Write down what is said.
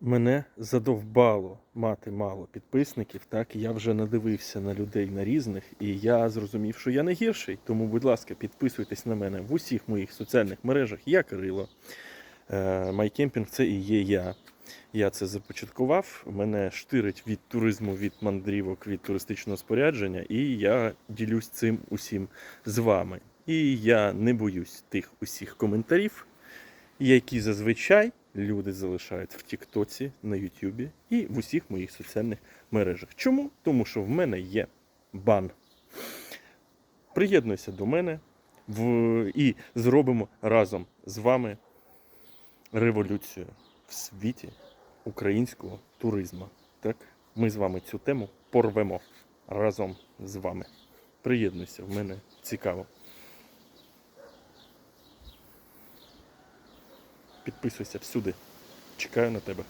Мене задовбало мати мало підписників. Так я вже надивився на людей на різних, і я зрозумів, що я не гірший. Тому, будь ласка, підписуйтесь на мене в усіх моїх соціальних мережах. Я Кирило. Е, Майкемпінг це і є я. Я це започаткував. Мене штирить від туризму, від мандрівок, від туристичного спорядження, і я ділюсь цим усім з вами. І я не боюсь тих усіх коментарів, які зазвичай люди залишають в Тіктоці, на Ютубі і в усіх моїх соціальних мережах. Чому? Тому що в мене є бан. Приєднуйся до мене в... і зробимо разом з вами революцію в світі українського туризму. Так, ми з вами цю тему порвемо разом з вами. Приєднуйся, в мене цікаво. Підписуйся всюди. Чекаю на тебе.